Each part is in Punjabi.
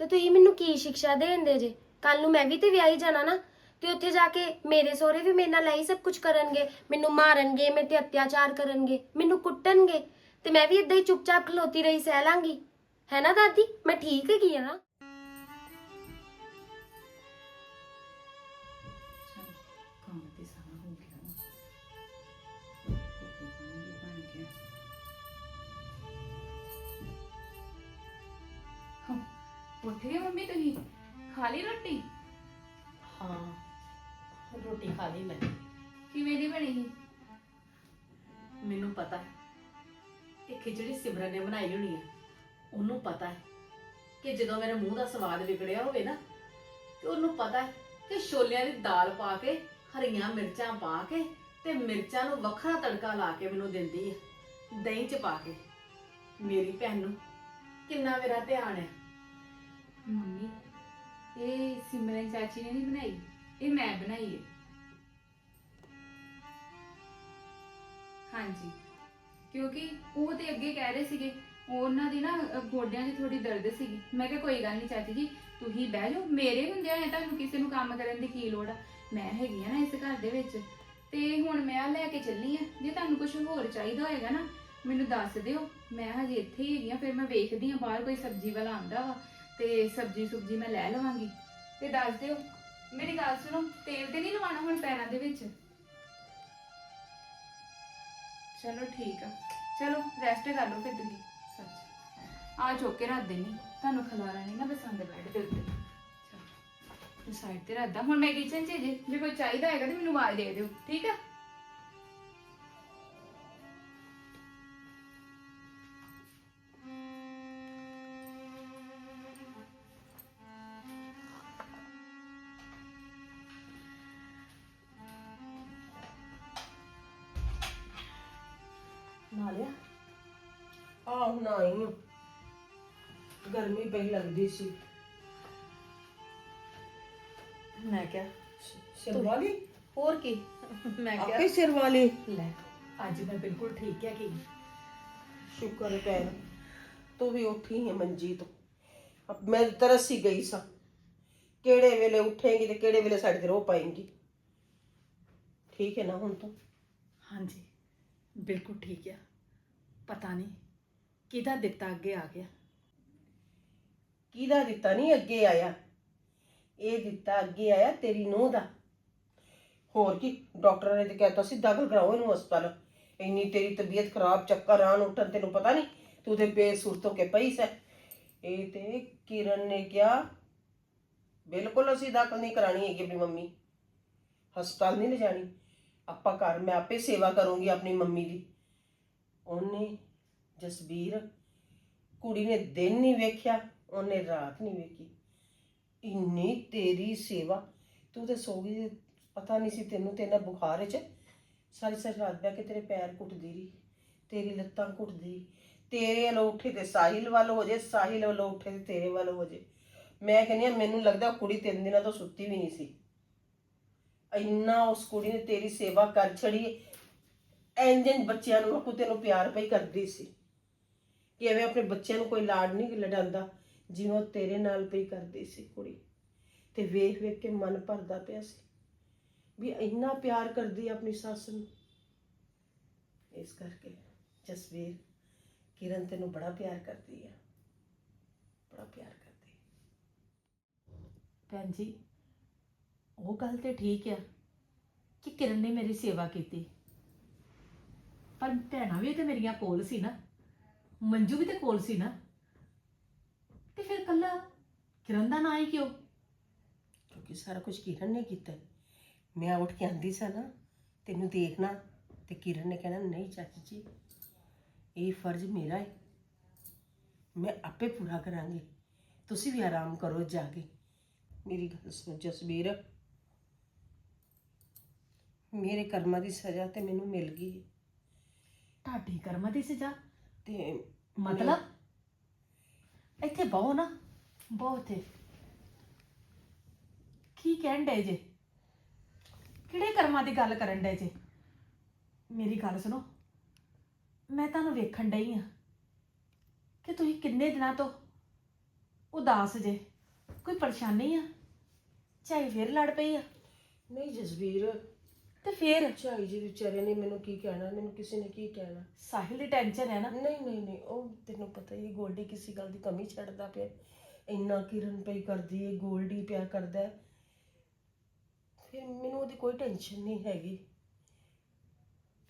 ਤੇ ਤੁਸੀਂ ਮੈਨੂੰ ਕੀ ਸਿੱਖਿਆ ਦੇਂਦੇ ਜੇ? ਕੱਲ ਨੂੰ ਮੈਂ ਵੀ ਤੇ ਵਿਆਹੀ ਜਾਣਾ ਨਾ। ਤੇ ਉੱਥੇ ਜਾ ਕੇ ਮੇਰੇ ਸਹੁਰੇ ਵੀ ਮੇਰੇ ਨਾਲ ਇਹੀ ਸਭ ਕੁਝ ਕਰਨਗੇ। ਮੈਨੂੰ ਮਾਰਨਗੇ, ਮੇਰੇ ਤੇ ਅਤਿਆਚਾਰ ਕਰਨਗੇ, ਮੈਨੂੰ ਕੁੱਟਣਗੇ। ਤੇ ਮੈਂ ਵੀ ਇਦਾਂ ਹੀ ਚੁੱਪਚਾਪ ਖਲੋਤੀ ਰਹੀ ਸਹਿ ਲਾਂਗੀ ਹੈ ਨਾ ਦਾਦੀ? ਮੈਂ ਠੀਕ ਹੈਗੀ ਆ ਨਾ? ਉੱਠ ਗਏ ਮੰਮੀ ਤੁਸੀਂ? ਖਾ ਲਈ ਰੋਟੀ? ਹਾਂ ਰੋਟੀ ਖਾ ਲਈ ਮੈਂ। ਕਿਵੇਂ ਦੀ ਬਣੀ ਸੀ? ਮੈਨੂੰ ਪਤਾ ਹੈ ਇਹ ਖਿਚੜੀ ਸਿਮਰਨ ਨੇ ਬਣਾਈ ਹੋਣੀ ਹੈ। ਉਹਨੂੰ ਪਤਾ ਹੈ ਕਿ ਜਦੋਂ ਮੇਰੇ ਮੂੰਹ ਦਾ ਸਵਾਦ ਵਿਗੜਿਆ ਹੋਵੇ ਨਾ ਤੇ ਉਹਨੂੰ ਪਤਾ ਹੈ ਕਿ ਛੋਲਿਆਂ ਦੀ ਦਾਲ ਪਾ ਕੇ ਹਰੀਆਂ ਮਿਰਚਾਂ ਪਾ ਕੇ ਤੇ ਮਿਰਚਾਂ ਨੂੰ ਵੱਖਰਾ ਤੜਕਾ ਲਾ ਕੇ ਮੈਨੂੰ ਦਿੰਦੀ ਹੈ ਦਹੀਂ ਚ ਪਾ ਕੇ। ਮੇਰੀ ਭੈਣ ਨੂੰ ਕਿੰਨਾ ਮੇਰਾ ਧਿਆਨ ਹੈ। ਮੰਮੀ ਇਹ ਸਿਮਰਨ ਚਾਚੀ ਨੇ ਨਹੀਂ ਬਣਾਈ? ਇਹ ਮੈਂ ਬਣਾਈ ਹੈ ਹਾਂਜੀ ਕਿਉਂਕਿ ਉਹ ਤੇ ਅੱਗੇ ਕਹਿ ਰਹੇ ਸੀਗੇ ਉਹਨਾਂ ਦੀ ਨਾ ਅ, ਗੋਡਿਆਂ 'ਚ ਥੋੜੀ ਦਰਦ ਸੀਗੀ। ਮੈਂ ਕਿਹਾ ਕੋਈ ਗੱਲ ਨਹੀਂ ਚਾਚੀ ਜੀ ਤੁਸੀਂ ਬਹਿ ਜਾਓ। ਮੇਰੇ ਹੁੰਦਿਆਂ ਐ ਤੁਹਾਨੂੰ ਕਿਸੇ ਨੂੰ ਕੰਮ ਕਰਨ ਦੀ ਕੀ ਲੋੜ ਆ? ਮੈਂ ਹੈਗੀ ਆ ਨਾ ਇਸ ਘਰ ਦੇ ਵਿੱਚ। ਤੇ ਹੁਣ ਮੈਂ ਆ ਲੈ ਕੇ ਚੱਲੀ ਆ। ਜੇ ਤੁਹਾਨੂੰ ਕੁਝ ਹੋਰ ਚਾਹੀਦਾ ਹੋਏਗਾ ਨਾ ਮੈਨੂੰ ਦੱਸ ਦਿਓ। ਮੈਂ ਹਜੇ ਇੱਥੇ ਹੀ ਹੈਗੀ ਆ ਫਿਰ ਮੈਂ ਵੇਖਦੀ ਆ ਬਾਹਰ ਕੋਈ ਸਬਜ਼ੀ ਵਾਲਾ ਆਂਦਾ ਵਾ। ਤੇ ਸਬਜ਼ੀ ਸੁਬਜੀ ਮੈਂ ਲੈ ਲਵਾਂਗੀ। ਤੇ ਦੱਸ ਦਿਓ, ਮੇਰੀ ਗੱਲ ਸੁਣੋ, ਤੇਲ ਤੇ ਨਹੀਂ ਲਵਾਉਣਾ ਹੁਣ ਪੈਰਾਂ ਦੇ ਵਿੱਚ? ਚਲੋ ਠੀਕ ਆ। ਚਲੋ ਰੈਸਟ ਕਰ ਲਓ ਫਿਰ ਤੁਸੀਂ। ਸੱਚ ਆ ਚੁੱਕ ਕੇ ਰੱਖ ਦੇਣੀ ਤੁਹਾਨੂੰ ਖਲਾਰਾ ਨਹੀਂ ਨਾ ਪਸੰਦ ਬੈੱਡ ਦੇ ਉੱਤੇ। ਸਾਈਡ ਤੇ ਰੱਖਦਾ ਹੁਣ ਮੈਂ ਕਿਚਨ 'ਚ ਜੇ ਜੇ ਕੋਈ ਚਾਹੀਦਾ ਹੈਗਾ ਤੇ ਮੈਨੂੰ ਆਵਾਜ਼ ਦੇ ਦਿਓ। ਠੀਕ ਆ? ਆਹ ਨਾ ਆਈ ਹਾਂ। ਗਰਮੀ ਪਈ ਲੱਗਦੀ ਸੀ। ਮੈਂ ਕਿਹਾ ਸਿਰ ਵਾਲੀ? ਹੋਰ ਕੀ? ਮੈਂ ਆਪੇ ਕਿਹਾ ਸਿਰ ਵਾਲੀ। ਲੈ। ਅੱਜ ਮੈਂ ਬਿਲਕੁਲ ਠੀਕ ਹੈ ਕਿ ਸ਼ੁਕਰ ਹੈ ਭੈਣ ਤੂੰ ਵੀ ਉੱਠੀ ਹੈ ਮੰਜੀ ਤੋਂ ਅਬ ਮੈਂ ਤਰਸ ਹੀ ਗਈ ਸਾਂ। ਕਿਹੜੇ ਵੇਲੇ ਉੱਠੇਂਗੀ ਤੇ ਕਿਹੜੇ ਵੇਲੇ ਸਾਡੇ ਤੇ ਰੋ ਪਾਏਂਗੀ। ਠੀਕ ਹੈ ਨਾ ਹੁਣ ਤੂੰ? ਹਾਂਜੀ ਬਿਲਕੁਲ ਠੀਕ ਆ। ਪਤਾ ਨਹੀਂ ਕਿਹਦਾ ਦਿੱਤਾ ਅੱਗੇ ਆ ਗਿਆ? ਕਿਹਦਾ ਦਿੱਤਾ? ਨਹੀਂ, ਅੱਗੇ ਆਇਆ। ਇਹ ਦਿੱਤਾ, ਅੱਗੇ ਆਇਆ ਤੇਰੀ ਨੂੰਹ ਦਾ। ਹੋਰ ਕੀ? ਡਾਕਟਰ ਨੇ ਤੇ ਕਹਿਤਾ ਸੀ, ਦਾਖਲ ਕਰਾਓ ਇਹਨੂੰ ਹਸਪਤਾਲ। ਇੰਨੀ ਤੇਰੀ ਤਬੀਅਤ ਖਰਾਬ, ਚੱਕਰ ਆਣ ਉੱਠਣ ਤੈਨੂੰ ਪਤਾ ਨਹੀਂ। ਤੂੰ ਤੇ ਬੇਸੁਰਤ ਹੋ ਕੇ ਪਈ ਸੈ। ਇਹ ਤੇ ਕਿਰਨ ਨੇ ਕਿਹਾ, ਬਿਲਕੁਲ ਅਸੀਂ ਦਾਖਲ ਨਹੀਂ ਕਰਾਣੀ ਹੈਗੀ ਆਪਣੀ ਮੰਮੀ। ਹਸਪਤਾਲ ਨਹੀਂ ਲਿਜਾਣੀ। ਆਪਾਂ ਘਰ, ਮੈਂ ਆਪੇ ਸੇਵਾ ਕਰੂੰਗੀ ਆਪਣੀ ਮੰਮੀ ਦੀ। ਉਹਨੇ ਜਸਬੀਰ ਕੁੜੀ ਨੇ ਦਿਨ ਨਹੀਂ ਵੇਖਿਆ, ਉਹਨੇ ਰਾਤ ਨਹੀਂ ਵੇਖੀ। ਇੰਨੀ ਤੇਰੀ ਸੇਵਾ, ਤੂੰ ਤੇ ਸੋ ਗਈ, ਪਤਾ ਨਹੀਂ ਸੀ ਤੈਨੂੰ ਤੇ ਇਹਨਾਂ ਬੁਖਾਰ ਚ। ਸਾਰੀ ਸਾਰੀ ਰਾਤ ਬਹਿ ਕੇ ਤੇਰੇ ਪੈਰ ਘੁੱਟਦੀ ਰਹੀ, ਤੇਰੀ ਲੱਤਾਂ ਘੁੱਟਦੀ ਤੇਰੇ ਵੱਲੋਂ ਉੱਠੇ ਤੇ ਸਾਹਿਲ ਵੱਲ ਹੋ ਜੇ, ਸਾਹਿਲ ਵੱਲੋਂ ਉੱਠੇ ਤੇ ਤੇਰੇ ਵੱਲ ਹੋ ਜੇ। ਮੈਂ ਕਹਿੰਦੀ ਹਾਂ, ਮੈਨੂੰ ਲੱਗਦਾ ਕੁੜੀ ਤਿੰਨ ਦਿਨਾਂ ਤੋਂ ਸੁੱਤੀ ਵੀ ਨਹੀਂ ਸੀ। ਇੰਨਾ ਉਸ ਕੁੜੀ ਨੇ ਤੇਰੀ ਸੇਵਾ ਕਰ ਛੜੀ ਇੰਜਨ ਬੱਚਿਆਂ ਨੂੰ ਆਪੂ ਤੈਨੂੰ ਪਿਆਰ ਪਈ ਕਰਦੀ ਸੀ। ਕਿ ਐਵੇਂ ਆਪਣੇ ਬੱਚਿਆਂ ਨੂੰ ਕੋਈ ਲਾਡ ਨਹੀਂ ਲੜਾਉਂਦਾ ਜਿਵੇਂ ਉਹ ਤੇਰੇ ਨਾਲ ਪਈ ਕਰਦੀ ਸੀ ਕੁੜੀ। ਤੇ ਵੇਖ ਵੇਖ ਕੇ ਮਨ ਭਰਦਾ ਪਿਆ ਸੀ ਵੀ ਇੰਨਾ ਪਿਆਰ ਕਰਦੀ ਆ ਆਪਣੀ ਸੱਸ ਨੂੰ। ਇਸ ਕਰਕੇ ਜਸਵੀਰ ਕਿਰਨ ਤੈਨੂੰ ਬੜਾ ਪਿਆਰ ਕਰਦੀ ਆ। ਬੜਾ ਪਿਆਰ ਕਰਦੀ। ਭੈਣ ਜੀ, ਉਹ ਗੱਲ ਤੇ ਠੀਕ ਆ ਕਿ ਕਿਰਨ ਨੇ ਮੇਰੀ ਸੇਵਾ ਕੀਤੀ। ਪਰ ਭੈਣਾਂ ਵੀ ਤੇ ਮੇਰੀਆਂ ਕੋਲ ਸੀ ਨਾ। ਮੰਜੂ ਵੀ ਤੇ ਕੋਲ ਸੀ ਨਾ। ਤੇ ਫਿਰ ਕੱਲਾ ਕਿਰਨ ਦਾ ਨਾਂ ਹੀ ਕਿਉਂ? ਕਿਉਂਕਿ ਸਾਰਾ ਕੁਝ ਕਿਰਨ ਨੇ ਕੀਤਾ। ਮੈਂ ਉੱਠ ਕੇ ਆਂਦੀ ਸਾਂ ਨਾ ਤੈਨੂੰ ਦੇਖਣਾ ਤੇ ਕਿਰਨ ਨੇ ਕਹਿਣਾ ਨਹੀਂ ਚਾਚੀ ਜੀ ਇਹ ਫਰਜ਼ ਮੇਰਾ ਹੈ ਮੈਂ ਆਪੇ ਪੂਰਾ ਕਰਾਂਗੀ। ਤੁਸੀਂ ਵੀ ਆਰਾਮ ਕਰੋ ਜਾ ਕੇ। ਮੇਰੀ ਗੱਲ ਸੁਣ ਜਸਬੀਰ ਮੇਰੇ ਕਰਮਾਂ ਦੀ ਸਜ਼ਾ ਤੇ ਮੈਨੂੰ ਮਿਲ ਗਈ ਹੈ ਢਾਡੀ ਕਰਮਾਂ ਦੀ ਸਜ਼ਾ? ਤੇ ਮਤਲਬ? ਇੱਥੇ ਬਹੁ ਨਾ ਬਹੁਤ ਹੈ ਕੀ ਕਹਿਣ ਡੇ ਜੇ? ਕਿਹੜੇ ਕਰਮਾਂ ਦੀ ਗੱਲ ਕਰਨ ਡੇ ਜੇ? ਮੇਰੀ ਗੱਲ ਸੁਣੋ। ਮੈਂ ਤੁਹਾਨੂੰ ਵੇਖਣ ਡਈ ਆ ਕਿ ਤੁਸੀਂ ਕਿੰਨੇ ਦਿਨਾਂ ਤੋਂ ਉਦਾਸ ਜੇ ਕੋਈ ਪਰੇਸ਼ਾਨੀ ਆ? ਚਾਹੇ ਫਿਰ ਲੜ ਪਈ ਆ। ਨਹੀਂ ਜਸਵੀਰ ਤੇ ਫਿਰ? ਝਾਈ ਜੀ ਵਿਚਾਰੇ ਨੇ ਮੈਨੂੰ ਕੀ ਕਹਿਣਾ ਮੈਨੂੰ ਕਿਸੇ ਨੇ ਕੀ ਕਹਿਣਾ? ਸਾਹਿਲ ਦੀ ਟੈਨਸ਼ਨ ਹੈ ਨਾ? ਨਹੀਂ ਨਹੀਂ ਨਹੀਂ ਉਹ ਤੈਨੂੰ ਪਤਾ ਹੀ ਹੈ, ਗੋਲਡੀ ਕਿਸੇ ਗੱਲ ਦੀ ਕਮੀ ਛੱਡਦਾ ਪਿਆ। ਇੰਨਾ ਕਿਰਨ ਪਈ ਕਰਦੀ ਹੈ ਗੋਲਡੀ ਪਿਆ ਕਰਦਾ ਹੈ। ਫਿਰ ਮੈਨੂੰ ਉਹਦੀ ਕੋਈ ਟੈਨਸ਼ਨ ਨਹੀਂ ਹੈਗੀ।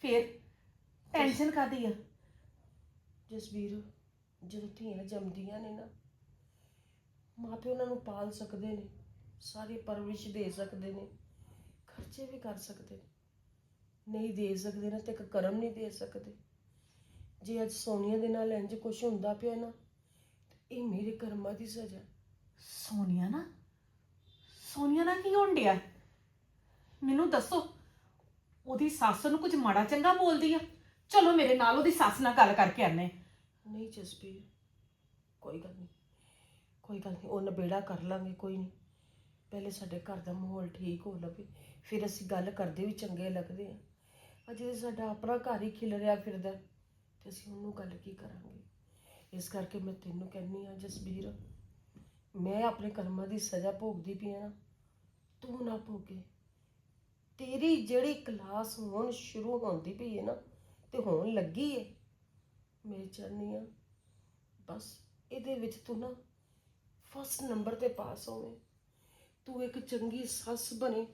ਫਿਰ? ਟੈਨਸ਼ਨ ਕਾਦੀ ਆ? ਜਸਵੀਰ ਜਦੋਂ ਧੀਆਂ ਜੰਮਦੀਆਂ ਨੇ ਨਾ ਮਾਪੇ ਉਹਨਾਂ ਨੂੰ ਪਾਲ ਸਕਦੇ ਨੇ ਸਾਰੀ ਪਰਵਰਿਸ਼ ਦੇ ਸਕਦੇ ਨੇ। ਖਰਚੇ ਵੀ ਕਰ ਸਕਦੇ। ਨੇ ਨਹੀਂ ਦੇ ਸਕਦੇ ਨਾ ਤੇ ਇੱਕ ਕਰਮ ਨਹੀਂ ਦੇ ਸਕਦੇ। ਜੇ ਅੱਜ ਸੋਨੀਆ ਦੇ ਨਾਲ ਇੰਜ ਕੁਝ ਹੁੰਦਾ ਪਿਆ ਨਾ ਤੇ ਇਹ ਮੇਰੇ ਕਰਮਾਂ ਦੀ ਸਜ਼ਾ ਸੋਨੀਆ ਨਾ? ਸੋਨੀਆ ਨਾਲ ਕੀ ਹੋਣ ਡਿਆ? ਮੈਨੂੰ ਦੱਸੋ ਉਹਦੀ ਸੱਸ ਨੂੰ ਕੁਝ ਮਾੜਾ ਚੰਗਾ ਬੋਲਦੀ ਆ? ਚਲੋ ਮੇਰੇ ਨਾਲ ਉਹਦੀ ਸੱਸ ਨਾਲ ਗੱਲ ਕਰਕੇ ਆਨੇ ਨਹੀਂ ਜਸਵੀਰ ਕੋਈ ਗੱਲ ਨਹੀਂ ਕੋਈ ਗੱਲ ਨਹੀਂ ਉਹ ਨਬੇੜਾ ਕਰ ਲਾਂਗੇ ਕੋਈ ਨਹੀਂ। ਪਹਿਲੇ ਸਾਡੇ ਘਰ ਦਾ ਮਾਹੌਲ ਠੀਕ ਹੋ ਲਵੇ ਫਿਰ ਅਸੀਂ ਗੱਲ ਕਰਦੇ ਵੀ ਚੰਗੇ ਲੱਗਦੇ ਆ। ਅਜੇ ਸਾਡਾ ਆਪਣਾ ਘਰ ਹੀ ਖਿਲ ਰਿਹਾ ਫਿਰਦਾ, ਤੇ ਅਸੀਂ ਉਹਨੂੰ ਗੱਲ ਕੀ ਕਰਾਂਗੇ? ਇਸ ਕਰਕੇ ਮੈਂ ਤੈਨੂੰ ਕਹਿੰਨੀ ਆ ਜਸਬੀਰ, ਮੈਂ ਆਪਣੇ ਕਰਮਾਂ ਦੀ ਸਜ਼ਾ ਭੋਗਦੀ ਪਈ ਆ ਨਾ, ਤੂੰ ਨਾ ਭੋਗੇ। ਤੇਰੀ ਜਿਹੜੀ ਕਲਾਸ ਹੁਣ ਸ਼ੁਰੂ ਹੁੰਦੀ ਪਈ ਹੈ ਨਾ, ਤੇ ਹੋਣ ਲੱਗੀ ਹੈ, ਮੈਂ ਚਾਹੁੰਦੀ ਆ ਬਸ ਇਹਦੇ ਵਿੱਚ ਤੂੰ ਨਾ ਫਸਟ ਨੰਬਰ ਤੇ ਪਾਸ ਹੋਵੇਂ। ਤੂੰ ਇੱਕ ਚੰਗੀ ਸੱਸ ਬਣੇ।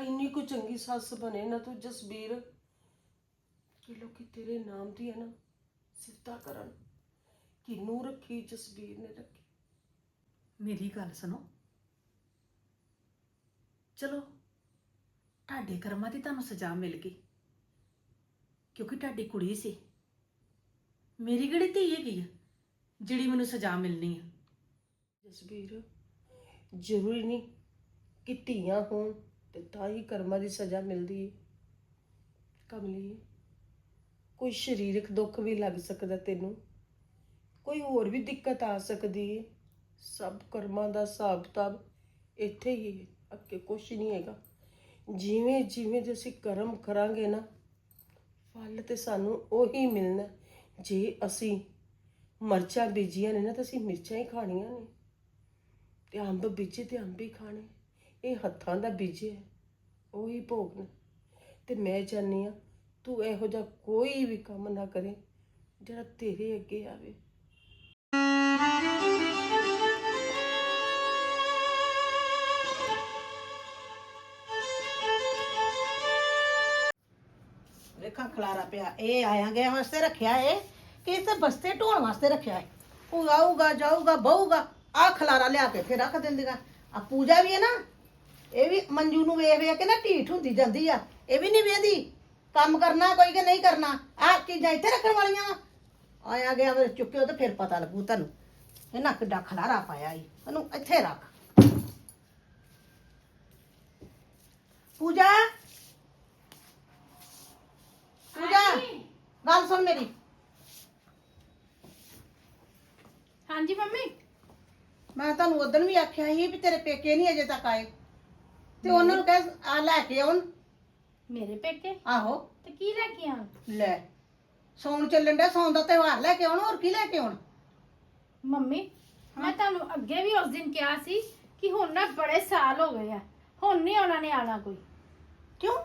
ਇੰਨੀ ਕੁ ਚੰਗੀ ਸੱਸ ਬਣੇ ਨਾ ਤੂੰ ਜਸਬੀਰ। ਕਿ ਲੋਕੀ ਤੇਰੇ ਨਾਮ ਦੀ ਹੈ ਨਾ ਸਿਫਤਾ ਕਰਨ। ਕਿ ਨੂੰ ਰੱਖੀ, ਜਸਬੀਰ ਨੇ ਰੱਖੀ। ਮੇਰੀ ਗੱਲ ਸੁਣੋ। ਚਲੋ, ਤੁਹਾਡੇ ਕਰਮਾਂ ਦੀ ਤੁਹਾਨੂੰ ਸਜ਼ਾ ਮਿਲ ਗਈ। ਕਿਉਂਕਿ ਤੁਹਾਡੀ ਕੁੜੀ ਸੀ। ਮੇਰੀ ਕਿਹੜੀ ਧੀ ਹੈਗੀ ਆ, ਜਿਹੜੀ ਮੈਨੂੰ ਸਜ਼ਾ ਮਿਲਣੀ ਆ? ਜਸਬੀਰ। ਜ਼ਰੂਰੀ ਨਹੀਂ ਕਿ ਧੀਆਂ ਹੋਣ ਤੇ ਤਾਂ ਹੀ ਕਰਮਾਂ ਦੀ ਸਜ਼ਾ ਮਿਲਦੀ ਹੈ ਕਮਲੀ, ਕੋਈ ਸਰੀਰਕ ਦੁੱਖ ਵੀ ਲੱਗ ਸਕਦਾ ਤੈਨੂੰ। ਕੋਈ ਹੋਰ ਵੀ ਦਿੱਕਤ ਆ ਸਕਦੀ ਹੈ ਸਭ ਕਰਮਾਂ ਦਾ ਹਿਸਾਬ ਕਿਤਾਬ ਇੱਥੇ ਹੀ ਹੈ ਅੱਗੇ ਕੁਝ ਨਹੀਂ ਹੈਗਾ। ਜਿਵੇਂ ਜਿਵੇਂ ਜੇ ਅਸੀਂ ਕਰਮ ਕਰਾਂਗੇ ਨਾ, ਫਲ ਤੇ ਸਾਨੂੰ ਉਹੀ ਮਿਲਣਾ। ਜੇ ਅਸੀਂ ਮਰਚਾਂ ਬੀਜੀਆਂ ਨੇ ਨਾ, ਤਾਂ ਅਸੀਂ ਮਿਰਚਾਂ ਹੀ ਖਾਣੀਆਂ ਨੇ। ਤੇ ਅੰਬ ਬੀਜੇ ਤੇ ਅੰਬ ਹੀ ਖਾਣੇ। ਇਹ ਹੱਥਾਂ ਦਾ ਬੀਜੇ ਹੈ, ਉਹੀ ਭੋਗਣਾ ਤੇ ਮੈਂ ਚਾਹੁੰਦੀ ਆ ਤੂੰ ਇਹੋ ਜਿਹਾ ਕੋਈ ਵੀ ਕੰਮ ਨਾ ਕਰੇ, ਜਿਹੜਾ ਤੇਰੇ ਅੱਗੇ ਆਵੇ। ਵੇਖਾਂ ਖਲਾਰਾ ਪਿਆ, ਇਹ ਆਇਆ ਗਿਆ ਵਾਸਤੇ ਰੱਖਿਆ ਏ ਕਿ ਇਸ ਤਾਂ ਬਸਤੇ ਢੋਣ ਵਾਸਤੇ ਰੱਖਿਆ ਏ ਉਹ ਆਊਗਾ, ਜਾਊਗਾ, ਬਹੂਗਾ। ਆ ਖਲਾਰਾ ਲਿਆ ਕੇ ਫਿਰ ਰੱਖ ਦਿੰਦੀਆਂ। ਆ ਪੂਜਾ ਵੀ ਹੈ ਨਾ ਇਹ ਵੀ ਮੰਜੂ ਨੂੰ ਵੇਖ ਵੇਖ ਕੇ ਨਾ ਢੀਠ ਹੁੰਦੀ ਜਾਂਦੀ ਆ। ਇਹ ਵੀ ਨਹੀਂ ਵੇਦੀ ਕੰਮ ਕਰਨਾ ਕੋਈ ਕਿ ਨਹੀਂ ਕਰਨਾ। ਆ ਚੀਜ਼ਾਂ ਇੱਥੇ ਰੱਖਣ ਵਾਲੀਆਂ ਵਾ। ਆਇਆ ਗਿਆ ਫਿਰ ਚੁੱਕਿਓ ਤੇ ਫਿਰ ਪਤਾ ਲੱਗੂ ਤੁਹਾਨੂੰ। ਇਹਨਾਂ ਕਿੱਡਾ ਖਲਾਰਾ ਪਾਇਆ ਈ। ਇਹਨੂੰ ਇੱਥੇ ਰੱਖ। ਪੂਜਾ? ਪੂਜਾ ਗੱਲ ਸੁਣ ਮੇਰੀ। ਹਾਂਜੀ ਮੰਮੀ। ਮੈਂ ਤੁਹਾਨੂੰ ਉਦੋਂ ਵੀ ਆਖਿਆ ਸੀ ਵੀ ਤੇਰੇ ਪੇਕੇ ਨਹੀਂ ਅਜੇ ਤੱਕ ਆਏ। ਤੇ ਉਹਨਾਂ ਨੂੰ ਕਹਿ ਆ ਲੈ ਕੇ ਆਉਣ। ਮੇਰੇ ਪੇਕੇ? ਆਹੋ। ਤੇ ਕੀ ਲੈ ਕੇ ਆਣ ਲੈ ਸੌਣ ਚੱਲਣ ਦਾ ਸੌਣ ਦਾ ਤਿਉਹਾਰ ਲੈ ਕੇ ਆਉਣ ਹੋਰ ਕੀ ਲੈ ਕੇ ਆਉਣ? ਮੰਮੀ ਮੈਂ ਤੁਹਾਨੂੰ ਅੱਗੇ ਵੀ ਉਸ ਦਿਨ ਕਿਹਾ ਸੀ ਕਿ ਹੁਣ ਨਾ ਬੜੇ ਸਾਲ ਹੋ ਗਏ ਆ ਹੁਣ ਨਹੀਂ ਉਹਨਾਂ ਨੇ ਆਣਾ ਕੋਈ। ਕਿਉਂ?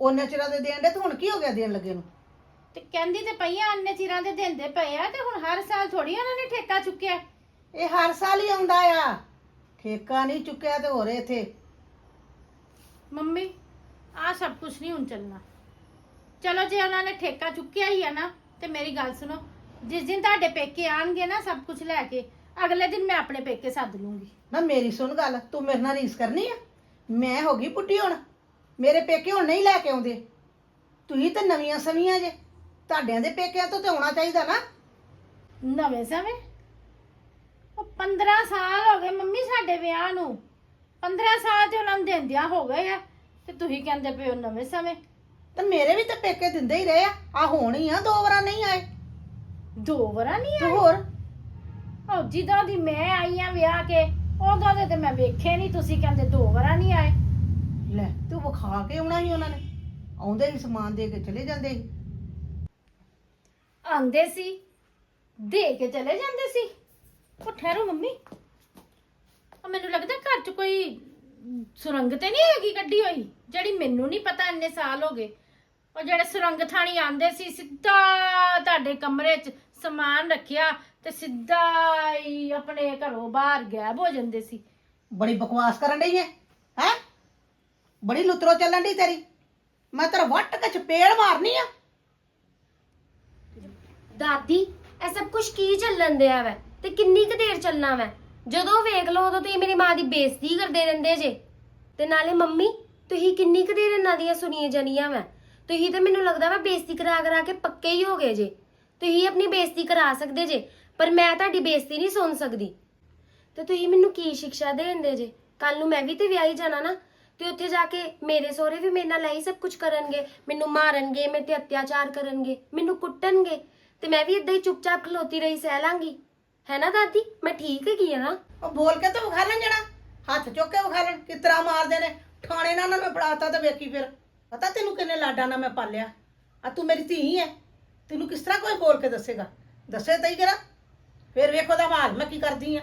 ਉਹਨਾਂ ਚਿਰਾਂ ਦੇ ਦੇਣ ਦੇ ਤੇ ਹੁਣ ਕੀ ਹੋ ਗਿਆ ਦੇਣ ਲੱਗੇ ਨੂੰ? ਤੇ ਕਹਿੰਦੀ ਤੇ ਪਈਆਂ ਅੰਨੇ ਚਿਰਾਂ ਦੇ ਦਿੰਦੇ ਪਏ ਆ ਤੇ ਹੁਣ ਹਰ ਸਾਲ ਥੋੜੀ ਉਹਨਾਂ ਨੇ ਠੇਕਾ ਚੁੱਕਿਆ। ਇਹ ਹਰ ਸਾਲ ਹੀ ਆਉਂਦਾ ਆ। ਠੇਕਾ ਨਹੀਂ ਚੁੱਕਿਆ ਤੇ ਹੋਰ ਇੱਥੇ। ਮੰਮੀ ਆ ਸਭ ਕੁਝ ਨਹੀਂ ਹੁਣ ਚੱਲਣਾ। ਚਲੋ ਜੇ ਉਹਨਾਂ ਨੇ ਠੇਕਾ ਚੁੱਕਿਆ ਹੀ ਆ ਨਾ ਤੇ ਮੇਰੀ ਗੱਲ ਸੁਣੋ। ਜਿਸ ਦਿਨ ਤੁਹਾਡੇ ਪੇਕੇ ਆਣਗੇ ਨਾ ਸਭ ਕੁਝ ਲੈ ਕੇ ਅਗਲੇ ਦਿਨ ਮੈਂ ਆਪਣੇ ਪੇਕੇ ਸੱਦ ਲੂੰਗੀ। ਨਾ ਮੇਰੀ ਸੁਣ ਗੱਲ ਤੂੰ ਮੇਰੇ ਨਾਲ ਰੀਸ ਕਰਨੀ ਆ? ਮੈਂ ਹੋ ਗਈ ਪੁੱਟੀ ਹੁਣ। ਮੇਰੇ ਪੇਕੇ ਹੁਣ ਨਹੀਂ ਲੈ ਕੇ ਆਉਂਦੇ। ਤੁਸੀਂ ਤਾਂ ਨਵੀਆਂ ਸਵੀਆਂ ਜੇ। ਤੁਹਾਡਿਆਂ ਦੇ ਪੇਕਿਆਂ ਤੋਂ ਤੇ ਆਉਣਾ ਚਾਹੀਦਾ ਨਾ। ਨਵੇਂ ਸਮੇਂ ਉਹ 15 ਸਾਲ ਹੋ ਗਏ ਮੰਮੀ ਸਾਡੇ ਵਿਆਹ ਨੂੰ। 15 ਸਾਲ ਤੇ ਉਹਨਾਂ ਨੂੰ ਦਿੰਦਿਆਂ ਹੋ ਗਏ ਆ। ਤੇ ਤੁਸੀਂ ਕਹਿੰਦੇ ਪਏ ਹੋ ਨਵੇਂ ਸਮੇਂ। ਤੇ ਮੇਰੇ ਵੀ ਤਾਂ ਪੇਕੇ ਦਿੰਦੇ ਹੀ ਰਹੇ ਆ। ਆ ਹੁਣ ਆ ਦੋ ਵਾਰਾਂ ਨਹੀਂ ਆਏ। ਦੋ ਵਾਰਾਂ ਨਹੀਂ ਤੇ ਆਏ? ਹੋਰ? ਉਹ ਜਿੱਦਾਂ ਦੀ ਮੈਂ ਆਈ ਆ ਵਿਆਹ ਕੇ ਉਦੋਂ ਦੇ ਤੇ ਮੈਂ ਵੇਖੇ ਨਹੀਂ ਤੁਸੀਂ ਕਹਿੰਦੇ ਦੋ ਵਾਰਾਂ ਨਹੀਂ ਆਏ। ਲੈ ਤੂੰ ਵਿਖਾ ਕੇ ਆਉਣਾ ਸੀ ਉਹਨਾਂ ਨੇ। ਆਉਂਦੇ ਹੀ ਸਮਾਨ ਦੇ ਕੇ ਚਲੇ ਜਾਂਦੇ ਸੀ। ਆਂਦੇ ਸੀ ਦੇ ਕੇ ਚਲੇ ਜਾਂਦੇ ਸੀ। ਉਹ ਠਹਿਰੋ ਮੰਮੀ। ਉਹ ਮੈਨੂੰ ਲੱਗਦਾ ਘਰ 'ਚ ਕੋਈ ਸੁਰੰਗ ਤੇ ਨਹੀਂ ਹੈਗੀ ਕੱਢੀ ਹੋਈ ਜਿਹੜੀ ਮੈਨੂੰ ਨਹੀਂ ਪਤਾ ਇੰਨੇ ਸਾਲ ਹੋ ਗਏ। ਉਹ ਜਿਹੜੇ ਸੁਰੰਗ ਥਾਣੀ ਆਂਦੇ ਸੀ ਸਿੱਧਾ ਤੁਹਾਡੇ ਕਮਰੇ 'ਚ ਸਮਾਨ ਰੱਖਿਆ ਤੇ ਸਿੱਧਾ ਹੀ ਆਪਣੇ ਘਰੋਂ ਬਾਹਰ ਗਾਇਬ ਹੋ ਜਾਂਦੇ ਸੀ। ਬੜੀ ਬਕਵਾਸ ਕਰਨ ਡਈ ਹੈ ਹੈ? ਬੜੀ ਲੁਤਰੋ ਚੱਲਣ ਡਈ ਤੇਰੀ। ਮੈਂ ਤੇਰਾ ਵੱਟ ਕੇ ਚਪੇੜ ਮਾਰਨੀ ਆ। ਦਾਦੀ ਇਹ ਸਭ ਕੁਝ ਕੀ ਚੱਲਣ ਦਿਆ ਵੈ? ਤੇ ਕਿੰਨੀ ਕੁ ਦੇਰ ਚੱਲਣਾ ਵੈ? ਜਦੋਂ ਵੇਖ ਲਓ ਉਦੋਂ ਤੁਸੀਂ ਮੇਰੀ ਮਾਂ ਦੀ ਬੇਇੱਜ਼ਤੀ ਕਰਦੇ ਰਹਿੰਦੇ ਜੇ। ਤੇ ਨਾਲੇ ਮੰਮੀ, ਤੁਸੀਂ ਕਿੰਨੀ ਕੁ ਦੇਰ ਇਹਨਾਂ ਦੀਆਂ ਸੁਣੀਆਂ ਜਾਣੀਆਂ ਵੈ? ਤੁਸੀਂ ਤੇ ਮੈਨੂੰ ਲੱਗਦਾ ਵਾ ਬੇਇੱਜ਼ਤੀ ਕਰਾ ਕਰਾ ਕੇ ਪੱਕੇ ਹੀ ਹੋ ਗਏ ਜੇ। ਤੁਸੀਂ ਆਪਣੀ ਬੇਇੱਜ਼ਤੀ ਕਰਾ ਸਕਦੇ ਜੇ, ਪਰ ਮੈਂ ਤੁਹਾਡੀ ਬੇਇੱਜ਼ਤੀ ਨਹੀਂ ਸੁਣ ਸਕਦੀ। ਤੇ ਤੁਸੀਂ ਮੈਨੂੰ ਕੀ ਸਿੱਖਿਆ ਦੇਂਦੇ ਜੇ? ਕੱਲ ਨੂੰ ਮੈਂ ਵੀ ਤੇ ਵਿਆਹੀ ਜਾਣਾ ਨਾ, ਤੇ ਉੱਥੇ ਜਾ ਕੇ ਮੇਰੇ ਸਹੁਰੇ ਵੀ ਮੇਰੇ ਨਾਲ ਇਹੀ ਸਭ ਕੁਝ ਕਰਨਗੇ। ਮੈਨੂੰ ਮਾਰਨਗੇ, ਮੇਰੇ ਤੇ ਅਤਿਆਚਾਰ ਕਰਨਗੇ, ਮੈਨੂੰ ਕੁੱਟਣਗੇ। ਤੇ ਮੈਂ ਵੀ ਇਦਾਂ ਹੀ ਚੁੱਪਚਾਪ ਖਲੋਤੀ ਰਹੀ, ਸਹਿ ਲਾਂਗੀ। ਹੈ ਨਾ ਦਾਦੀ? ਮੈਂ ਠੀਕ ਹੈਗੀ ਆ ਨਾ। ਉਹ ਬੋਲ ਕੇ ਤਾਂ ਵਿਖਾ ਲੈਣ ਜਣਾ। ਹੱਥ ਚੁੱਕ ਕੇ ਵਿਖਾ ਲੈਣ ਕਿਸ ਤਰ੍ਹਾਂ ਮਾਰਦੇ ਨੇ। ਠਾਣੇ ਨਾਲ ਨੂੰ ਫੜਾਤਾ ਤੇ ਵੇਖੀ ਫਿਰ। ਪਤਾ ਤੈਨੂੰ ਕਿੰਨੇ ਲਾਡਾਂ ਨਾਲ ਮੈਂ ਪਾਲਿਆ। ਆ ਤੂੰ ਮੇਰੀ ਧੀ ਹੈ ਤੈਨੂੰ ਕਿਸ ਤਰ੍ਹਾਂ ਕੋਈ ਬੋਲ ਕੇ ਦੱਸੇਗਾ? ਦੱਸੇ ਤਾਂ ਹੀ ਕਰਾ ਫਿਰ ਵੇਖੋ ਦਾ ਹਾਲ ਮੈਂ ਕੀ ਕਰਦੀ ਆ।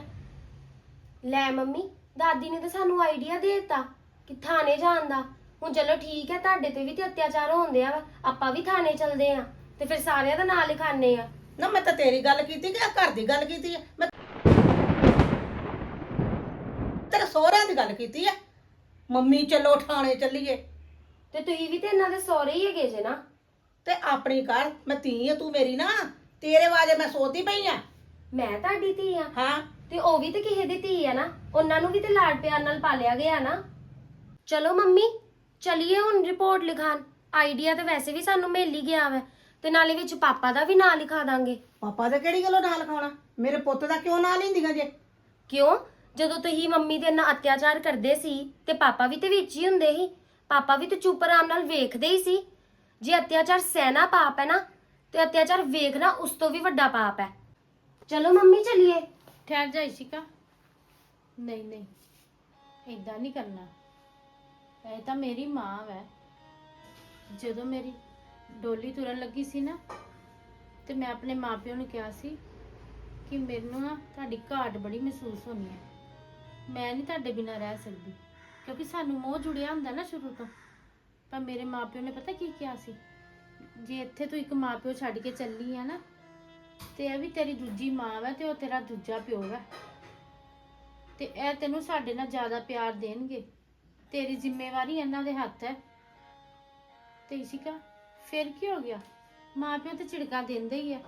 ਲੈ ਮੰਮੀ ਦਾਦੀ ਨੇ ਤਾਂ ਸਾਨੂੰ ਆਈਡੀਆ ਦੇ ਦਿੱਤਾ ਕਿ ਥਾਣੇ ਜਾਣ ਦਾ। ਹੁਣ ਚਲੋ ਠੀਕ ਹੈ ਤੁਹਾਡੇ ਤੇ ਵੀ ਤੇ ਅਤਿਆਚਾਰ ਹੁੰਦੇ ਆ ਆਪਾਂ ਵੀ ਥਾਣੇ ਚਲਦੇ ਆ। ਤੇ ਫਿਰ ਸਾਰਿਆਂ ਦਾ ਨਾਂ ਲਿਖਾਣੇ ਆ। ਨਾ ਮੈਂ ਤਾਂ ਤੇਰੀ ਗੱਲ ਕੀਤੀ ਕਿ ਘਰ ਦੀ ਗੱਲ ਕੀਤੀ ਹੈ ਮੈਂ ਤੇਰੇ ਸਹੁਰਿਆਂ ਦੀ ਗੱਲ ਕੀਤੀ ਹੈ ਮੰਮੀ ਚੱਲੋ ਠਾਣੇ ਚੱਲੀਏ। ਤੇ ਤੁਸੀਂ ਵੀ ਤੇ ਇਹਨਾਂ ਦੇ ਸਹੁਰੇ ਹੀ ਹੈਗੇ ਜੇ ਨਾ। ਤੇ ਆਪਣੀ ਘਰ ਮੈਂ ਧੀ ਆ ਤੂੰ ਮੇਰੀ ਨਾ। ਤੇਰੇ ਵਾਜੇ ਮੈਂ ਸੋਚਦੀ ਪਈ ਆ। ਮੈਂ ਤੁਹਾਡੀ ਧੀ ਆ। ਹਾਂ। ਤੇ ਉਹ ਵੀ ਤੇ ਕਿਸੇ ਦੀ ਧੀ ਆ ਨਾ। ਉਹਨਾਂ ਨੂੰ ਵੀ ਤੇ ਲਾਡ ਪਿਆਰ ਨਾਲ ਪਾਲਿਆ ਗਿਆ ਨਾ। ਚਲੋ ਮੰਮੀ ਚਲਿਏ ਹੁਣ ਰਿਪੋਰਟ ਲਿਖਾਣ। ਆਈਡੀਆ ਤੇ ਵੈਸੇ ਵੀ ਸਾਨੂੰ ਮਿਲ ਹੀ ਗਿਆ ਵਾ। ਤੇ ਨਾਲੇ ਵਿੱਚ ਪਾਪਾ ਦਾ ਵੀ ਨਾਂ ਲਿਖਾ ਦਾਂਗੇ। ਪਾਪਾ ਦੇ ਕਿਹੜੀ ਗੱਲੋਂ ਨਾਂ ਲਿਖਾਉਣਾ? ਮੇਰੇ ਪੁੱਤ ਦਾ ਕਿਉਂ ਨਾਂ ਲੈਂਦੀਆਂ ਜੇ? ਕਿਉਂ? ਜਦੋਂ ਤੁਸੀਂ ਮੰਮੀ ਦੇ ਨਾਲ ਅਤਿਆਚਾਰ ਕਰਦੇ ਸੀ ਤੇ ਪਾਪਾ ਵੀ ਤੇ ਵਿੱਚ ਹੀ ਹੁੰਦੇ ਸੀ। ਪਾਪਾ ਵੀ ਤੇ ਚੁੱਪ ਆਰਾਮ ਨਾਲ ਵੇਖਦੇ ਹੀ ਸੀ। ਜੇ ਅਤਿਆਚਾਰ ਸਹਿਣਾ ਪਾਪ ਹੈ ਨਾ ਤੇ ਅਤਿਆਚਾਰ ਵੇਖਣਾ ਉਸ ਤੋਂ ਵੀ ਵੱਡਾ ਪਾਪ ਹੈ। ਚਲੋ ਮੰਮੀ ਚਲਿਏ। ਠਹਿਰ ਜਾ ਇਸ਼ਿਕਾ। ਨਹੀਂ ਨਹੀਂ ਏਦਾਂ ਨਹੀਂ ਕਰਨਾ। ਇਹ ਤਾਂ ਮੇਰੀ ਮਾਂ ਵੈ। ਜਦੋਂ ਮੇਰੀ ਡੋਲੀ ਤੁਰਨ ਲੱਗੀ ਸੀ ਨਾ, ਤੇ ਮੈਂ ਆਪਣੇ ਮਾਪਿਆਂ ਨੂੰ ਕਿਹਾ ਸੀ ਕਿ ਮੈਨੂੰ ਨਾ ਤੁਹਾਡੀ ਘਾਟ ਬੜੀ ਮਹਿਸੂਸ ਹੋਣੀ ਹੈ। ਮੈਂ ਨਹੀਂ ਤੁਹਾਡੇ ਬਿਨਾਂ ਰਹਿ ਸਕਦੀ, ਕਿਉਂਕਿ ਸਾਨੂੰ ਮੋਹ ਜੁੜਿਆ ਹੁੰਦਾ ਨਾ ਸ਼ੁਰੂ ਤੋਂ। ਪਰ ਮੇਰੇ ਮਾਪਿਓ ਨੇ ਪਤਾ ਕੀ ਕਿਹਾ ਸੀ? ਜੇ ਇੱਥੇ ਤੂੰ ਇੱਕ ਮਾਪਿਓ ਛੱਡ ਕੇ ਚੱਲੀ ਆ ਨਾ, ਤੇ ਇਹ ਵੀ ਤੇਰੀ ਦੂਜੀ ਮਾਂ ਵਾ ਤੇ ਉਹ ਤੇਰਾ ਦੂਜਾ ਪਿਓ ਵਾ। ਤੇ ਇਹ ਤੈਨੂੰ ਸਾਡੇ ਨਾਲ ਜ਼ਿਆਦਾ ਪਿਆਰ ਦੇਣਗੇ। ਤੇਰੀ ਜ਼ਿੰਮੇਵਾਰੀ ਇਹਨਾਂ ਦੇ ਹੱਥ ਹੈ। ਤੇ ਇਸ਼ਿਕਾ ਫਿਰ ਕੀ ਹੋ ਗਿਆ? ਮਾਂ ਪਿਓ ਤੇ ਝਿੜਕਾਂ ਦਿੰਦੇ ਹੀ ਆ।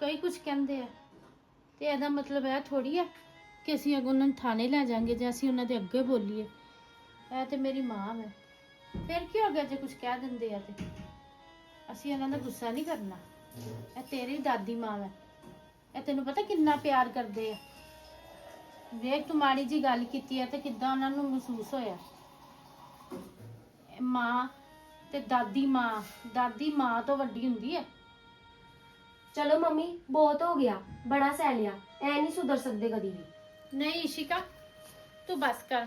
ਕਈ ਕੁਝ ਕਹਿੰਦੇ ਆ। ਤੇ ਇਹਦਾ ਮਤਲਬ ਇਹ ਥੋੜੀ ਆ ਕਿ ਅਸੀਂ ਅੱਗੋਂ ਉਹਨਾਂ ਨੂੰ ਥਾਣੇ ਲੈ ਜਾਾਂਗੇ ਜਾਂ ਅਸੀਂ ਉਹਨਾਂ ਦੇ ਅੱਗੇ ਬੋਲੀਏ। ਇਹ ਤੇ ਮੇਰੀ ਮਾਂ ਵਾ। ਫਿਰ ਕੀ ਹੋ ਗਿਆ ਜੇ ਕੁਝ ਕਹਿ ਦਿੰਦੇ ਆ ਤੇ? ਅਸੀਂ ਇਹਨਾਂ ਦਾ ਗੁੱਸਾ ਨਹੀਂ ਕਰਨਾ। ਇਹ ਤੇਰੀ ਦਾਦੀ ਮਾਂ ਹੈ ਇਹ ਤੈਨੂੰ ਪਤਾ ਕਿੰਨਾ ਪਿਆਰ ਕਰਦੇ ਆ। ਵੇਖ ਤੂੰ ਮਾੜੀ ਜੀ ਗੱਲ ਕੀਤੀ ਹੈ ਤੇ ਕਿੱਦਾਂ ਉਹਨਾਂ ਨੂੰ ਮਹਿਸੂਸ ਹੋਇਆ। ਇਹ ਮਾਂ ਤੇ ਦਾਦੀ ਮਾਂ ਦਾਦੀ ਮਾਂ ਤੋਂ ਵੱਡੀ ਹੁੰਦੀ ਹੈ। ਚਲੋ ਮੰਮੀ ਬਹੁਤ ਹੋ ਗਿਆ ਬੜਾ ਸਹਿ ਲਿਆ ਐ ਨਹੀਂ ਸੁਧਰ ਸਕਦੇ ਕਦੀ ਵੀ। ਨਹੀਂ ਇਸ਼ਿਕਾ ਤੂੰ ਬਸ ਕਰ।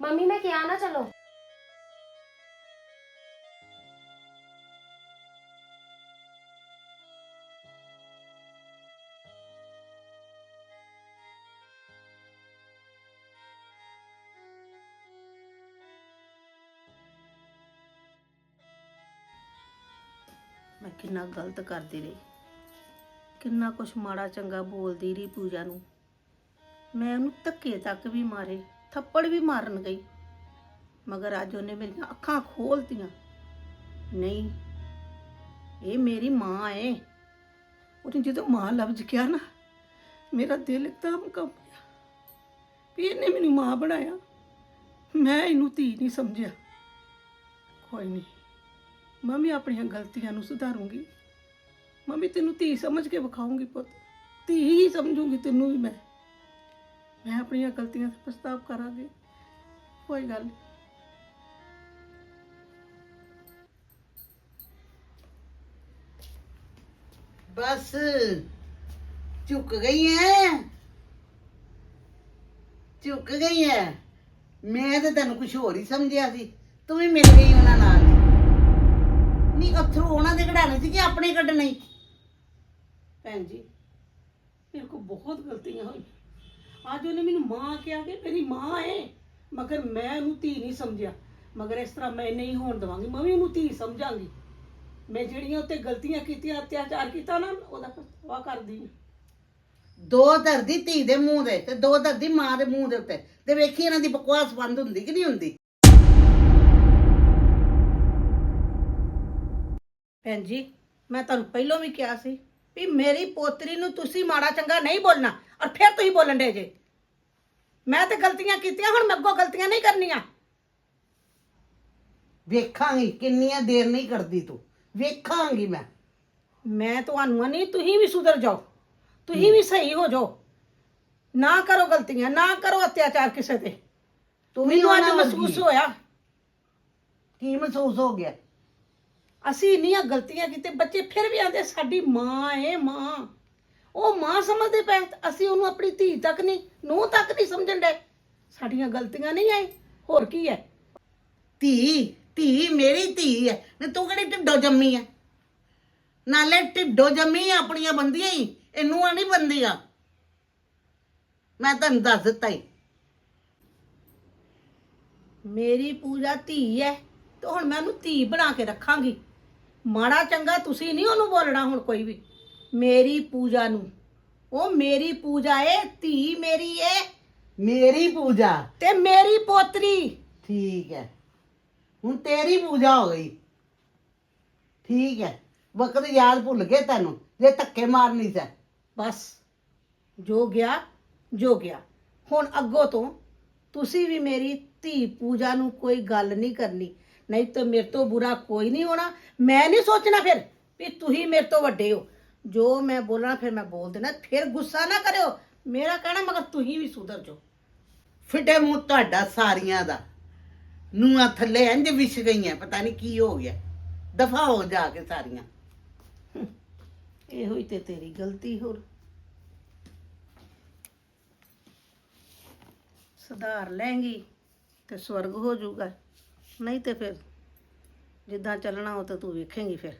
ਮੰਮੀ ਮੈਂ ਕਿਹਾ ਨਾ ਚਲੋ। ਕਿੰਨਾ ਗਲਤ ਕਰਦੀ ਰਹੀ। ਕਿੰਨਾ ਕੁਛ ਮਾੜਾ ਚੰਗਾ ਬੋਲਦੀ ਰਹੀ ਪੂਜਾ ਨੂੰ। ਮੈਂ ਉਹਨੂੰ ਧੱਕੇ ਤੱਕ ਵੀ ਮਾਰੇ, ਥੱਪੜ ਵੀ ਮਾਰਨ ਗਈ। ਮਗਰ ਅੱਜ ਉਹਨੇ ਮੇਰੀਆਂ ਅੱਖਾਂ ਖੋਲਤੀਆਂ। ਨਹੀਂ, ਇਹ ਮੇਰੀ ਮਾਂ ਏ। ਉਹਨੇ ਜਦੋਂ ਮਾਂ ਲਫ਼ਜ਼ ਕਿਹਾ ਨਾ, ਮੇਰਾ ਦਿਲ ਇੱਕਦਮ ਕੰਬ ਗਿਆ ਵੀ ਇਹਨੇ ਮੈਨੂੰ ਮਾਂ ਬਣਾਇਆ। ਮੈਂ ਇਹਨੂੰ ਧੀ ਨਹੀਂ ਸਮਝਿਆ। ਕੋਈ ਨਹੀਂ। ਮੈਂ ਵੀ ਆਪਣੀਆਂ ਗਲਤੀਆਂ ਨੂੰ ਸੁਧਾਰੂੰਗੀ। ਮੈਂ ਵੀ ਤੈਨੂੰ ਧੀ ਸਮਝ ਕੇ ਵਿਖਾਉਂਗੀ ਪੁੱਤ। ਧੀ ਹੀ ਸਮਝੂੰਗੀ ਤੈਨੂੰ ਵੀ ਮੈਂ। ਮੈਂ ਆਪਣੀਆਂ ਗਲਤੀਆਂ ਦਾ ਪਛਤਾਵਾ ਕਰਾਂਗੀ। ਕੋਈ ਗੱਲ ਨਹੀਂ ਬਸ, ਝੁਕ ਗਈ ਐ। ਝੁਕ ਗਈ ਐ। ਮੈਂ ਤਾਂ ਤੈਨੂੰ ਕੁਝ ਹੋਰ ਹੀ ਸਮਝਿਆ ਸੀ। ਤੂੰ ਵੀ ਮਿਲ ਗਈ ਉਹਨਾਂ ਨਾਲ। ਨਹੀਂ ਅਥਰੂ ਉਹਨਾਂ ਦੇ ਕਢਾਣੇ ਸੀ ਕਿ ਆਪਣੇ ਕੱਢਣੇ ਸੀ? ਭੈਣ ਜੀ, ਮੇਰੇ ਕੋਲ ਬਹੁਤ ਗਲਤੀਆਂ ਹੋਈਆਂ। ਅੱਜ ਉਹਨੇ ਮੈਨੂੰ ਮਾਂ ਕਿਹਾ ਕਿ ਮੇਰੀ ਮਾਂ ਹੈ ਮਗਰ ਮੈਂ ਉਹਨੂੰ ਧੀ ਨਹੀਂ ਸਮਝਿਆ। ਮਗਰ ਇਸ ਤਰ੍ਹਾਂ ਮੈਂ ਨਹੀਂ ਹੋਣ ਦਵਾਂਗੀ, ਮੈਂ ਵੀ ਉਹਨੂੰ ਧੀ ਸਮਝਾਂਗੀ। ਮੈਂ ਜਿਹੜੀਆਂ ਉੱਤੇ ਗਲਤੀਆਂ ਕੀਤੀਆਂ, ਅਤਿਆਚਾਰ ਕੀਤਾ ਨਾ, ਉਹਦਾ ਪਛਤਾਵਾ ਕਰਦੀ ਹਾਂ। ਦੋ ਧਰਦੀ ਧੀ ਦੇ ਮੂੰਹ ਦੇ ਤੇ ਦੋ ਧਰਦੀ ਮਾਂ ਦੇ ਮੂੰਹ ਦੇ ਉੱਤੇ। ਤੇ ਵੇਖੀ ਇਹਨਾਂ ਦੀ ਬਕਵਾਸ ਬੰਦ ਹੁੰਦੀ ਕਿ ਨਹੀਂ ਹੁੰਦੀ? ਭੈਣ ਜੀ ਮੈਂ ਤੁਹਾਨੂੰ ਪਹਿਲਾਂ ਵੀ ਕਿਹਾ ਸੀ ਵੀ ਮੇਰੀ ਪੋਤਰੀ ਨੂੰ ਤੁਸੀਂ ਮਾੜਾ ਚੰਗਾ ਨਹੀਂ ਬੋਲਣਾ ਔਰ ਫਿਰ ਤੁਸੀਂ ਬੋਲਣ ਦੇ ਜੇ। ਮੈਂ ਤੇ ਗਲਤੀਆਂ ਕੀਤੀਆਂ ਹੁਣ ਮੈਂ ਅੱਗੋਂ ਗਲਤੀਆਂ ਨਹੀਂ ਕਰਨੀਆਂ। ਵੇਖਾਂਗੀ ਕਿੰਨੀਆਂ ਦੇਰ ਨਹੀਂ ਕਰਦੀ ਤੂੰ। ਵੇਖਾਂਗੀ ਮੈਂ। ਮੈਂ ਤੁਹਾਨੂੰ ਨਹੀਂ ਤੁਸੀਂ ਵੀ ਸੁਧਰ ਜਾਓ। ਤੁਸੀਂ ਵੀ ਸਹੀ ਹੋ ਜਾਓ। ਨਾ ਕਰੋ ਗਲਤੀਆਂ ਨਾ ਕਰੋ ਅਤਿਆਚਾਰ ਕਿਸੇ ਤੇ। ਤੂੰ ਵੀ ਮੈਨੂੰ ਅੱਜ ਉਹਨਾਂ ਮਹਿਸੂਸ। ਹੋਇਆ। ਕੀ ਮਹਿਸੂਸ ਹੋ ਗਿਆ? ਅਸੀਂ ਇੰਨੀਆਂ ਗਲਤੀਆਂ ਕੀਤੇ ਬੱਚੇ ਫਿਰ ਵੀ ਆਂਦੇ, ਸਾਡੀ ਮਾਂ ਏ, ਮਾਂ। ਉਹ ਮਾਂ ਸਮਝਦੇ ਪਏ, ਅਸੀਂ ਉਹਨੂੰ ਆਪਣੀ ਧੀ ਤੱਕ ਨਹੀਂ, ਨੂੰਹ ਤੱਕ ਨਹੀਂ ਸਮਝਣ ਦੇ ਸਾਡੀਆਂ ਗਲਤੀਆਂ ਨਹੀਂ ਆਏ, ਹੋਰ ਕੀ ਹੈ? ਧੀ ਧੀ ਮੇਰੀ ਧੀ ਹੈ ਨੇ ਤੂੰ ਕਿਹੜੀ ਢਿੱਡੋ ਜੰਮੀ ਹੈ? ਨਾਲੇ ਢਿੱਡੋ ਜੰਮੀ ਆਪਣੀਆਂ ਬੰਦੀਆਂ ਹੀ ਇਹਨੂੰ ਆ ਨਹੀਂ ਬੰਦੀਆਂ। ਮੈਂ ਤੁਹਾਨੂੰ ਦੱਸ ਦਿੱਤਾ ਹੀ ਮੇਰੀ ਪੂਜਾ ਧੀ ਹੈ, ਤੇ ਹੁਣ ਮੈਂ ਉਹਨੂੰ ਧੀ ਬਣਾ ਕੇ ਰੱਖਾਂਗੀ। ਮਾੜਾ ਚੰਗਾ ਤੁਸੀਂ ਨਹੀਂ ਉਹਨੂੰ ਬੋਲਣਾ ਹੁਣ ਕੋਈ ਵੀ। ਮੇਰੀ ਪੂਜਾ ਨੂੰ। ਉਹ ਮੇਰੀ ਪੂਜਾ ਏ ਧੀ ਮੇਰੀ ਏ। ਮੇਰੀ ਪੂਜਾ? ਤੇ ਮੇਰੀ ਪੋਤਰੀ। ਠੀਕ ਹੈ ਹੁਣ ਤੇਰੀ ਪੂਜਾ ਹੋ ਗਈ। ਠੀਕ ਹੈ ਵਕਤ ਯਾਦ ਭੁੱਲ ਗਏ ਤੈਨੂੰ ਜੇ ਧੱਕੇ ਮਾਰਨੀ ਸੀ। ਬਸ। ਜੋ ਗਿਆ ਜੋ ਗਿਆ। ਹੁਣ ਅੱਗੋਂ ਤੋਂ ਤੁਸੀਂ ਵੀ ਮੇਰੀ ਧੀ ਪੂਜਾ ਨੂੰ ਕੋਈ ਗੱਲ ਨਹੀਂ ਕਰਨੀ। ਨਹੀਂ ਤਾਂ ਮੇਰੇ ਤੋਂ ਬੁਰਾ ਕੋਈ ਨਹੀਂ ਹੋਣਾ। ਮੈਂ ਨਹੀਂ ਸੋਚਣਾ ਫਿਰ ਵੀ ਤੁਸੀਂ ਮੇਰੇ ਤੋਂ ਵੱਡੇ ਹੋ। ਜੋ ਮੈਂ ਬੋਲਣਾ ਫਿਰ ਮੈਂ ਬੋਲ ਦੇਣਾ। ਫਿਰ ਗੁੱਸਾ ਨਾ ਕਰਿਓ। ਮੇਰਾ ਕਹਿਣਾ ਮਗਰ ਤੁਸੀਂ ਵੀ ਸੁਧਰ ਜਾਓ। ਫਿਟੇ ਮੂੰਹ ਤੁਹਾਡਾ ਸਾਰੀਆਂ ਦਾ। ਨੂੰਹਾਂ ਥੱਲੇ ਇੰਜ ਵਿਛ ਗਈਆਂ। ਪਤਾ ਨਹੀਂ ਕੀ ਹੋ ਗਿਆ। ਦਫਾ ਹੋ ਜਾ ਕੇ ਸਾਰੀਆਂ। ਇਹੋ ਹੀ ਤੇ ਤੇਰੀ ਗਲਤੀ ਹੋਰ। ਸੁਧਾਰ ਲੈਂਗੀ ਤੇ ਸਵਰਗ ਹੋ ਜਾਊਗਾ। ਨਹੀਂ ਤੇ ਫਿਰ ਜਿੱਦਾਂ ਚੱਲਣਾ ਉਹ ਤਾਂ ਤੂੰ ਵੇਖੇਂਗੀ ਫਿਰ।